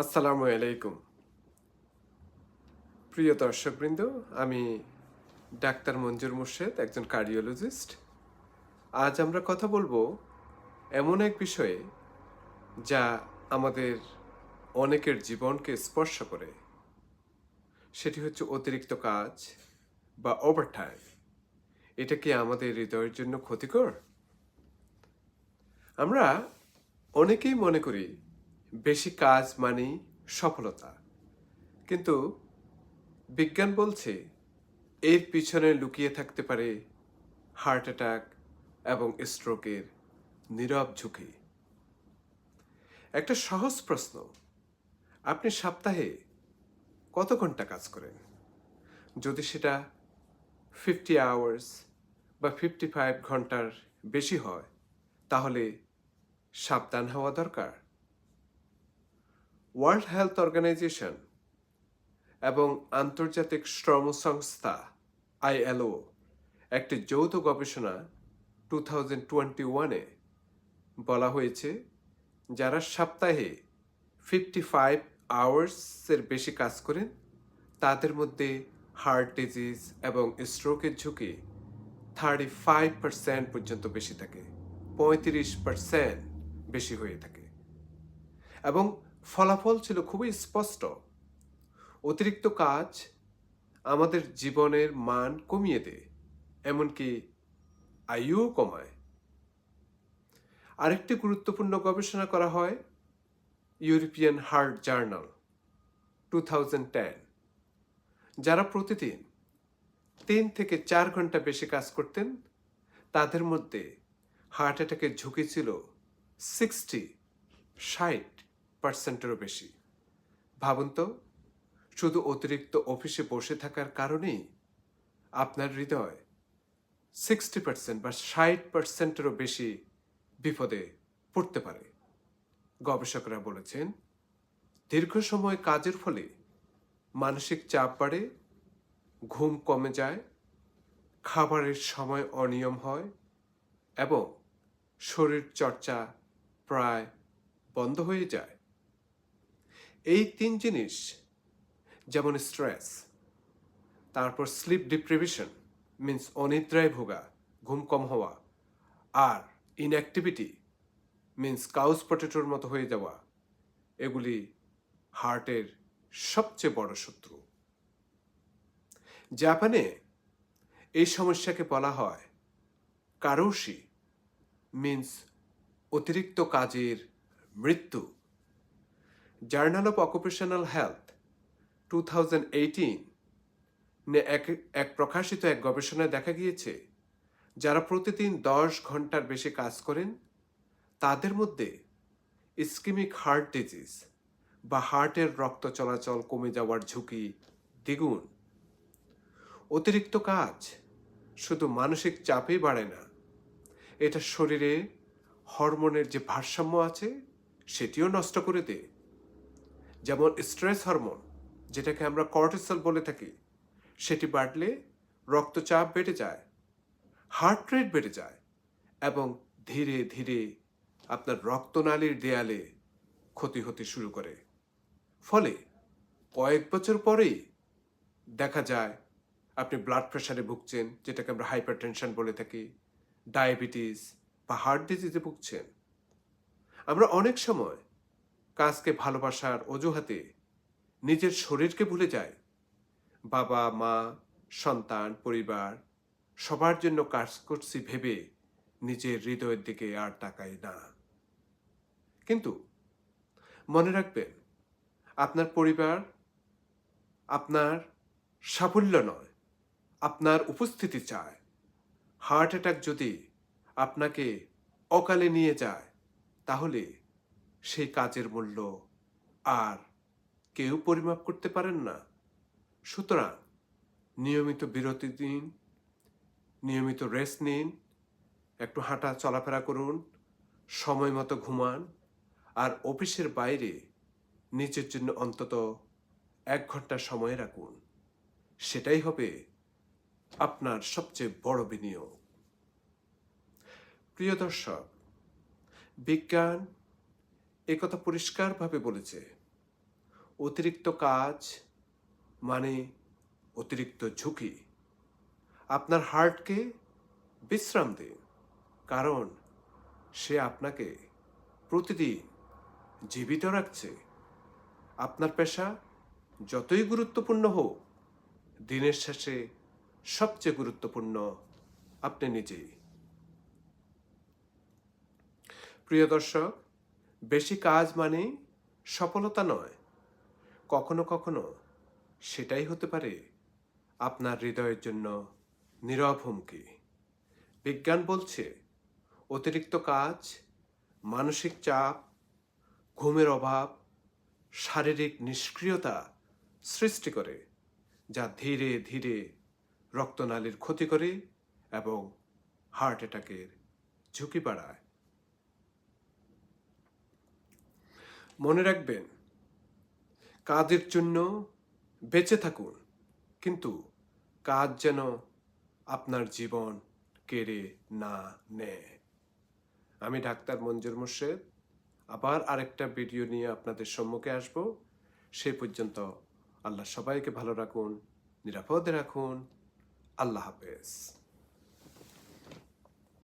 আসসালামু আলাইকুম। প্রিয় দর্শকবৃন্দ, আমি ডাক্তার মঞ্জুর মুর্শেদ, একজন কার্ডিওলজিস্ট। আজ আমরা কথা বলব এমন এক বিষয়ে যা আমাদের অনেকের জীবনকে স্পর্শ করে। সেটি হচ্ছে অতিরিক্ত কাজ বা ওভারটাইম। এটা কি আমাদের হৃদয়ের জন্য ক্ষতিকর? আমরা অনেকেই মনে করি বেশি কাজ মানেই সফলতা। কিন্তু বিজ্ঞান বলছে, এর পিছনে লুকিয়ে থাকতে পারে হার্ট অ্যাটাক এবং স্ট্রোকের নীরব ঝুঁকি। একটা সহজ প্রশ্ন, আপনি সপ্তাহে কত ঘণ্টা কাজ করেন? যদি সেটা ফিফটি আওয়ার্স বা ফিফটি ফাইভ ঘণ্টার বেশি হয়, তাহলে সাবধান হওয়া দরকার। ওয়ার্ল্ড হেলথ অর্গানাইজেশন এবং আন্তর্জাতিক শ্রম সংস্থা, আইএলও, একটি যৌথ গবেষণা টু থাউজেন্ড টোয়েন্টি ওয়ানে বলা হয়েছে, যারা সপ্তাহে ফিফটি ফাইভ আওয়ার্সের বেশি কাজ করেন, তাদের মধ্যে হার্ট ডিজিজ এবং স্ট্রোকের ঝুঁকি থার্টি ফাইভ পার্সেন্ট পর্যন্ত বেশি থাকে, পঁয়ত্রিশ পার্সেন্ট বেশি হয়ে থাকে। এবং ফলাফল ছিল খুবই স্পষ্ট। অতিরিক্ত কাজ আমাদের জীবনের মান কমিয়ে দেয়, এমনকি আয়ুও কমায়। আরেকটি গুরুত্বপূর্ণ গবেষণা করা হয় ইউরোপিয়ান হার্ট জার্নাল, টু যারা প্রতিদিন তিন থেকে চার ঘণ্টা বেশি কাজ করতেন, তাদের মধ্যে হার্ট অ্যাটাকের ঝুঁকি ছিল সিক্সটি, ষাট পার্সেন্টেরও বেশি। ভাবুন তো, শুধু অতিরিক্ত অফিসে বসে থাকার কারণেই আপনার হৃদয় সিক্সটি পার্সেন্ট বা ষাট পার্সেন্টেরও বেশি বিপদে পড়তে পারে। গবেষকরা বলেছেন, দীর্ঘ সময় কাজের ফলে মানসিক চাপ বাড়ে, ঘুম কমে যায়, খাবারের সময় অনিয়ম হয় এবং শরীর চর্চা প্রায় বন্ধ হয়ে যায়। এই তিন জিনিস, যেমন স্ট্রেস তারপর স্লিপ ডিপ্রিভিশন মিন্স অনিদ্রায় ভোগা, ঘুম কম হওয়া, আর ইনঅ্যাক্টিভিটি মিন্স কাউস পটেটোর মতো হয়ে যাওয়া, এগুলি হার্টের সবচেয়ে বড় শত্রু। জাপানে এই সমস্যাকে বলা হয় কারোশি মিন্স অতিরিক্ত কাজের মৃত্যু। Journal of occupational health two thousand eighteen এক এক প্রকাশিত এক গবেষণায় দেখা গিয়েছে, যারা প্রতিদিন দশ ঘণ্টার বেশি কাজ করেন, তাদের মধ্যে ইস্কিমিক হার্ট ডিজিজ বা হার্টের রক্ত চলাচল কমে যাওয়ার ঝুঁকি দ্বিগুণ। অতিরিক্ত কাজ শুধু মানসিক চাপই বাড়ে না, এটা শরীরে হরমোনের যে ভারসাম্য আছে, সেটিও নষ্ট করে দেয়। যেমন স্ট্রেস হরমোন, যেটাকে আমরা কর্টিসল বলে থাকি, সেটি বাড়লে রক্তচাপ বেড়ে যায়, হার্ট রেট বেড়ে যায় এবং ধীরে ধীরে আপনার রক্তনালীর দেয়ালে ক্ষতি হতে শুরু করে। ফলে কয়েক বছর পরেই দেখা যায় আপনি ব্লাড প্রেশারে ভুগছেন, যেটাকে আমরা হাইপার টেনশন বলে থাকি ডায়াবেটিস বা হার্ট ডিজিজে ভুগছেন। আমরা অনেক সময় কাজকে ভালোবাসার অজুহাতে নিজের শরীরকে ভুলে যায়। বাবা, মা, সন্তান, পরিবার সবার জন্য কাজ করছি ভেবে নিজের হৃদয়ের দিকে আর তাকাই না। কিন্তু মনে রাখবেন, আপনার পরিবার আপনার সাফল্য নয়, আপনার উপস্থিতি চায়। হার্ট অ্যাটাক যদি আপনাকে অকালে নিয়ে যায়, তাহলে সেই কাজের মূল্য আর কেউ পরিমাপ করতে পারেন না। সুতরাং নিয়মিত বিরতি দিন, নিয়মিত রেস্ট নিন, একটু হাঁটা চলাফেরা করুন, সময় মতো ঘুমান, আর অফিসের বাইরে নিজের জন্য অন্তত এক ঘণ্টা সময় রাখুন। সেটাই হবে আপনার সবচেয়ে বড় বিনিয়োগ। প্রিয় দর্শক, বিজ্ঞান একথা পরিষ্কারভাবে বলেছে। অতিরিক্ত কাজ মানে অতিরিক্ত ঝুঁকি। আপনার হার্টকে বিশ্রাম দিন, কারণ সে আপনাকে প্রতিদিন জীবিত রাখছে। আপনার পেশা যতই গুরুত্বপূর্ণ হোক, দিনের শেষে সবচেয়ে গুরুত্বপূর্ণ আপনি নিজেই। প্রিয় দর্শক বেশি কাজ মানে সফলতা নয়। কখনো কখনো সেটাই হতে পারে আপনার হৃদয়ের জন্য নীরব হুমকি। বিজ্ঞান বলছে, অতিরিক্ত কাজ, মানসিক চাপ, ঘুমের অভাব, শারীরিক নিষ্ক্রিয়তা সৃষ্টি করে, যা ধীরে ধীরে রক্তনালীর ক্ষতি করে এবং হার্ট অ্যাটাকের ঝুঁকি বাড়ায়। মনে রাখবেন, কাজের জন্য বেঁচে থাকুন, কিন্তু কাজ যেন আপনার জীবন কেড়ে না নেয়। আমি ডাক্তার মঞ্জুর মোর্শেদ, আবার আরেকটা ভিডিও নিয়ে আপনাদের সম্মুখে আসব। সে পর্যন্ত আল্লাহ সবাইকে ভালো রাখুন, নিরাপদে রাখুন। আল্লাহ হাফেজ।